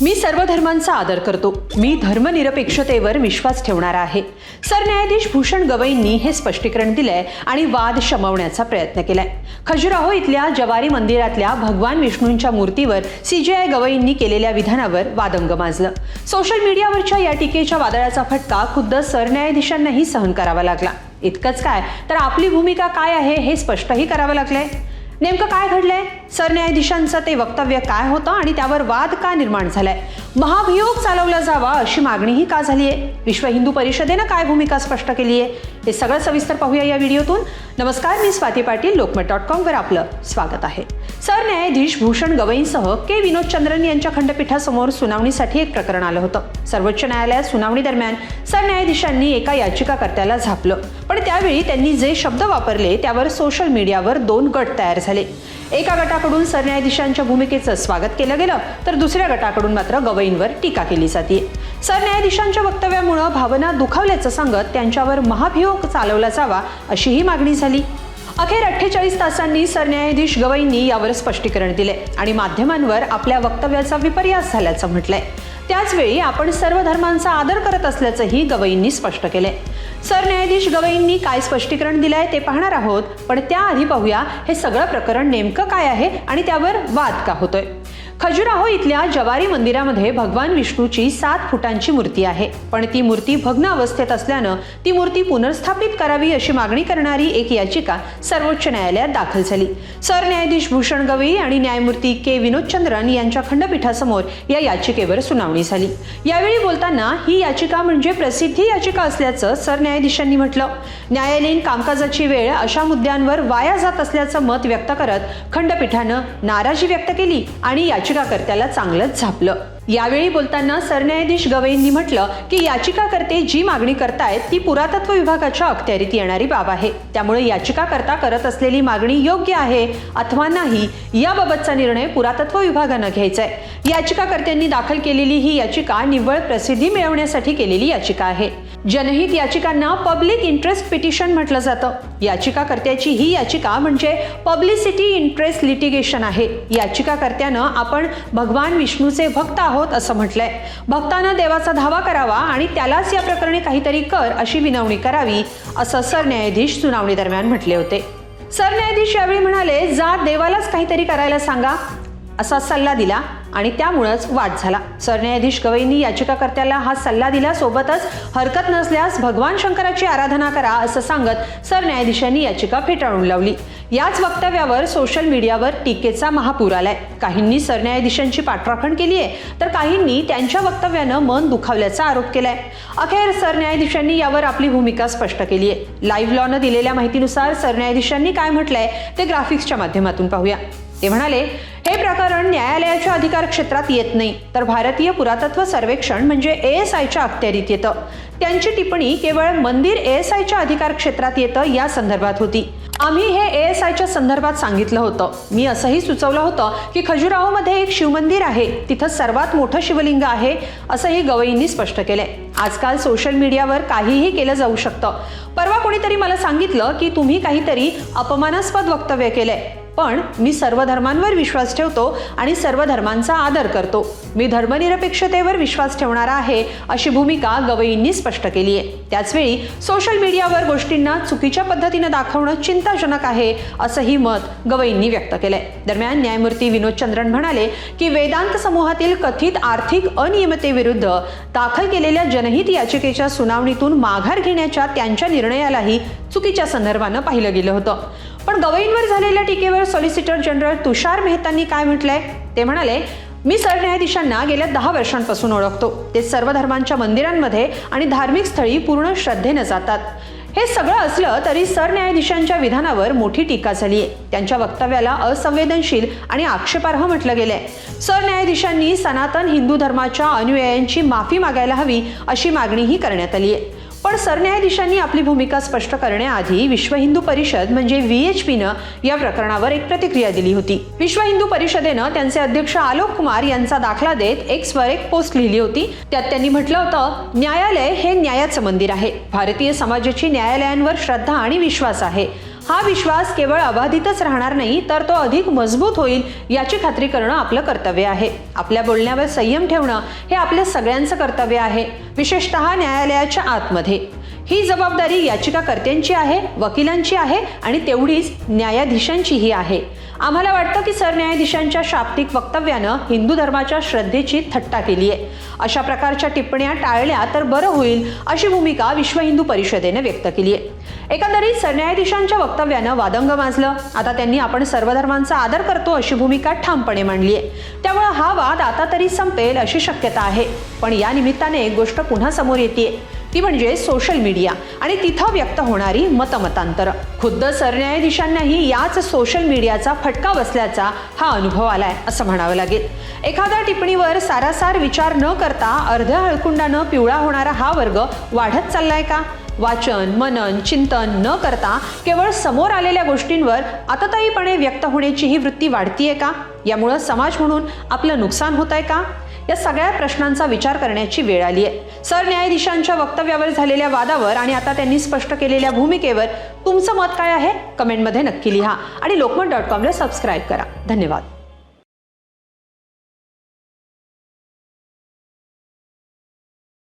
मी सर्व धर्मांचा आदर करतो. मी धर्मनिरपेक्षतेवर विश्वास ठेवणारा आहे. सरन्यायाधीश भूषण गवईंनी हे स्पष्टीकरण दिलंय आणि वाद शमवण्याचा प्रयत्न केलाय. खजुराहो इथल्या जवारी मंदिरातल्या भगवान विष्णूंच्या मूर्तीवर सीजेआय गवईंनी केलेल्या विधानावर वादंग माजलं. सोशल मीडियावरच्या या टीकेच्या वादळाचा फटका खुद्द सरन्यायाधीशांनाही सहन करावा लागला. इतकंच काय? तर आपली भूमिका काय आहे हे स्पष्टही करावं लागलंय. नेमकं काय घडलंय? सरन्यायाधीशांचं ते वक्तव्य काय होतं आणि त्यावर वाद का निर्माण झालाय? महाभियोग चालवला जावा अशी मागणीही का झाली आहे विश्व हिंदू परिषदेनं काय भूमिका स्पष्ट केली आहे हे सगळं सविस्तर पाहूया या व्हिडिओतून. नमस्कार मी स्वाती पाटील लोकमत डॉट कॉमवर आपलं स्वागत आहे. सरन्यायाधीश भूषण गवईंसह के विनोदचंद्रन यांच्या खंडपीठासमोर सुनावणीसाठी एक प्रकरण आलं होतं. सर्वोच्च न्यायालयात सुनावणी दरम्यान सरन्यायाधीशांनी एका याचिकाकर्त्याला झापलं. पण त्यावेळी त्यांनी जे शब्द वापरले त्यावर सोशल मीडियावर दोन गट तयार झाले. एका गटाकडून सरन्यायाधीशांच्या भूमिकेचं स्वागत केलं गेलं तर दुसऱ्या गटाकडून मात्र गवईंवर टीका केली जाते सरन्यायाधीशांच्या वक्तव्यामुळं भावना दुखावल्याचं सांगत त्यांच्यावर महाभियोग चालवला जावा अशीही मागणी झाली. अखेर अठ्ठेचाळीस तासांनी सरन्यायाधीश गवईंनी यावर स्पष्टीकरण दिले आणि माध्यमांवर आपल्या वक्तव्याचा विपर्यास झाल्याचं म्हटलंय. त्याचवेळी आपण सर्व धर्मांचा आदर करत असल्याचंही गवईंनी स्पष्ट केले सरन्यायाधीश गवईंनी काय स्पष्टीकरण दिलंय ते पाहणार आहोत पण त्याआधी पाहूया हे सगळं प्रकरण नेमकं काय आहे आणि त्यावर वाद का होतोय. खजुराहो इथल्या जवारी मंदिरामध्ये भगवान विष्णूची सात फुटांची मूर्ती आहे. पण ती मूर्ती भग्न अवस्थेत असल्यानं ती मूर्ती पुनर्स्थापित करावी अशी मागणी करणारी एक याचिका सर्वोच्च न्यायालयात दाखल झाली. सरन्यायाधीश भूषण गवई आणि न्यायमूर्ती के. विनोदचंद्रन यांच्या खंडपीठासमोर या याचिकेवर सुनावणी झाली. यावेळी बोलताना ही याचिका म्हणजे प्रसिद्धी याचिका असल्याचं सरन्यायाधीशांनी म्हटलं. न्यायालयीन कामकाजाची वेळ अशा मुद्द्यांवर वाया जात असल्याचं मत व्यक्त करत खंडपीठानं नाराजी व्यक्त केली आणि याचिकाकर्त्याला चांगलंच झापलं. यावेळी बोलताना सरन्यायाधीश गवईंनी म्हटलं की याचिकाकर्ते जी मागणी करतायत ती पुरातत्व विभागाच्या अखत्यारीत येणारी बाब आहे. त्यामुळे याचिकाकर्ता करत असलेली मागणी योग्य आहे अथवा नाही याबाबतचा निर्णय पुरातत्व विभागानं घ्यायचा आहे याचिकाकर्त्यांनी दाखल केलेली ही याचिका निव्वळ प्रसिद्धी मिळवण्यासाठी केलेली याचिका आहे. जनहित याचिकांना पब्लिक इंटरेस्ट पिटिशन म्हटलं जातं. याचिकाकर्त्याची ही याचिका म्हणजे पब्लिसिटी इंटरेस्ट लिटिगेशन आहे. याचिकाकर्त्यानं आपण भगवान विष्णूचे भक्त आहोत असं म्हटलंय. भक्तानं देवाचा धावा करावा आणि त्यालाच या प्रकरणी काहीतरी कर अशी विनवणी करावी असं सरन्यायाधीश सुनावणी दरम्यान म्हटले होते. सरन्यायाधीश यावेळी म्हणाले जा देवालाच काहीतरी करायला सांगा असा सल्ला दिला. आणि त्यामुळंच वाद झाला. सरन्यायाधीश गवईंनी याचिकाकर्त्याला हा सल्ला दिला सोबतच हरकत नसल्यास भगवान शंकराची आराधना करा असं सांगत सरन्यायाधीशांनी याचिका फेटाळून लावली. याच वक्तव्यावर सोशल मीडियावर टीकेचा महापूर आलाय. काहींनी सरन्यायाधीशांची पाठराखण केली आहे तर काहींनी त्यांच्या वक्तव्यानं मन दुखावल्याचा आरोप केलाय. अखेर सरन्यायाधीशांनी यावर आपली भूमिका स्पष्ट केली आहे. लाईव्ह लॉनं दिलेल्या माहितीनुसार सरन्यायाधीशांनी काय म्हटलंय ते ग्राफिक्सच्या माध्यमातून पाहूया. ते म्हणाले हे प्रकरण न्यायालयाच्या अधिकार क्षेत्रात येत नाही. तर भारतीय पुरातत्व सर्वेक्षण म्हणजे ए एस आयच्या अखत्यारीत येतं. त्यांची टिप्पणी केवळ मंदिर ए एस आयच्या अधिकार क्षेत्रात येतं या संदर्भात होती. आम्ही हे ए एस आयच्या संदर्भात सांगितलं होतं. मी असंही सुचवलं होतं की खजुराहोमध्ये एक शिवमंदिर आहे. तिथं सर्वात मोठं शिवलिंग आहे असंही गवईंनी स्पष्ट केलंय. आजकाल सोशल मीडियावर काहीही केलं जाऊ शकतं. परवा कोणीतरी मला सांगितलं की तुम्ही काहीतरी अपमानास्पद वक्तव्य केलंय. पण मी सर्व धर्मांवर विश्वास ठेवतो आणि सर्व धर्मांचा आदर करतो. मी धर्मनिरपेक्षतेवर विश्वास ठेवणारा आहे अशी भूमिका गवईंनी स्पष्ट केली आहे. त्याचवेळी सोशल मीडियावर गोष्टींना चुकीच्या पद्धतीनं दाखवणं चिंताजनक आहे असंही मत गवईंनी व्यक्त केलंय. दरम्यान न्यायमूर्ती विनोद चंद्रन म्हणाले की वेदांत समूहातील कथित आर्थिक अनियमितेविरुद्ध दाखल केलेल्या जनहित याचिकेच्या सुनावणीतून माघार घेण्याच्या त्यांच्या निर्णयालाही चुकीच्या संदर्भानं पाहिलं गेलं होतं. पण गवईंवर झालेल्या टीकेवर सॉलिसिटर जनरल तुषार मेहतांनी काय म्हटलंय? ते म्हणाले मी सरन्यायाधीशांना गेल्या दहा वर्षांपासून ओळखतो. ते सर्व धर्मांच्या मंदिरांमध्ये आणि धार्मिक स्थळी पूर्ण श्रद्धेनं जातात. हे सगळं असलं तरी सरन्यायाधीशांच्या विधानावर मोठी टीका झाली आहे त्यांच्या वक्तव्याला असंवेदनशील आणि आक्षेपार्ह म्हटलं गेलंय. सरन्यायाधीशांनी सनातन हिंदू धर्माच्या अनुयायांची माफी मागायला हवी अशी मागणीही करण्यात आली आहे पण सरन्यायाधीशांनी आपली भूमिका स्पष्ट करण्याआधी विश्व हिंदू परिषद म्हणजे व्ही एच पीनं या प्रकरणावर एक प्रतिक्रिया दिली होती. विश्व हिंदू परिषदेनं त्यांचे अध्यक्ष आलोक कुमार यांचा दाखला देत एक्सवर एक पोस्ट लिहिली होती. त्यात त्यांनी म्हटलं होतं न्यायालय हे न्यायाचं मंदिर आहे. भारतीय समाजाची न्यायालयांवर श्रद्धा आणि विश्वास आहे. हा विश्वास केवळ अबाधितच राहणार नाही तर तो अधिक मजबूत होईल याची खात्री करणं आपलं कर्तव्य आहे. आपल्या बोलण्यावर संयम ठेवणं हे आपल्या सगळ्यांचं कर्तव्य आहे विशेषतः न्यायालयाच्या आतमध्ये. ही जबाबदारी याचिकाकर्त्यांची आहे वकिलांची आहे आणि तेवढीच न्यायाधीशांचीही आहे. आम्हाला वाटतं की सरन्यायाधीशांच्या शाब्दिक वक्तव्यानं हिंदू धर्माच्या श्रद्धेची थट्टा केली आहे. अशा प्रकारच्या टिप्पण्या टाळल्या तर बरं होईल अशी भूमिका विश्व हिंदू परिषदेने व्यक्त केली आहे. एकंदरीत सरन्यायाधीशांच्या वक्तव्यानं वादंग माजलं. आता त्यांनी आपण सर्व धर्मांचा आदर करतो अशी भूमिका ठामपणे मांडली आहे. त्यामुळे हा वाद आता तरी संपेल अशी शक्यता आहे. पण या निमित्ताने एक गोष्ट पुन्हा समोर येते ती म्हणजे सोशल मीडिया आणि तिथं व्यक्त होणारी मतमतांतर. खुद्द सरन्यायाधीशांनाही याच सोशल मीडियाचा फटका बसल्याचा हा अनुभव आलाय असं म्हणावं लागेल. एखाद्या टिप्पणीवर सारासार विचार न करता अर्ध्या हळकुंडानं पिवळा होणारा हा वर्ग वाढत चाललाय का? वाचन मनन चिंतन न करता केवळ समोर आलेल्या गोष्टींवर आततायीपणे व्यक्त होण्याची ही वृत्ती वाढतीये का? यामुळं समाज म्हणून आपलं नुकसान होत आहे का? या सगळ्या प्रश्नांचा विचार करण्याची वेळ आली आहे सरन्यायाधीशांच्या वक्तव्यावर झालेल्या वादावर आणि आता त्यांनी स्पष्ट केलेल्या भूमिकेवर तुमचं मत काय आहे? कमेंटमध्ये नक्की लिहा आणि लोकमत डॉट कॉमला सबस्क्राईब करा. धन्यवाद.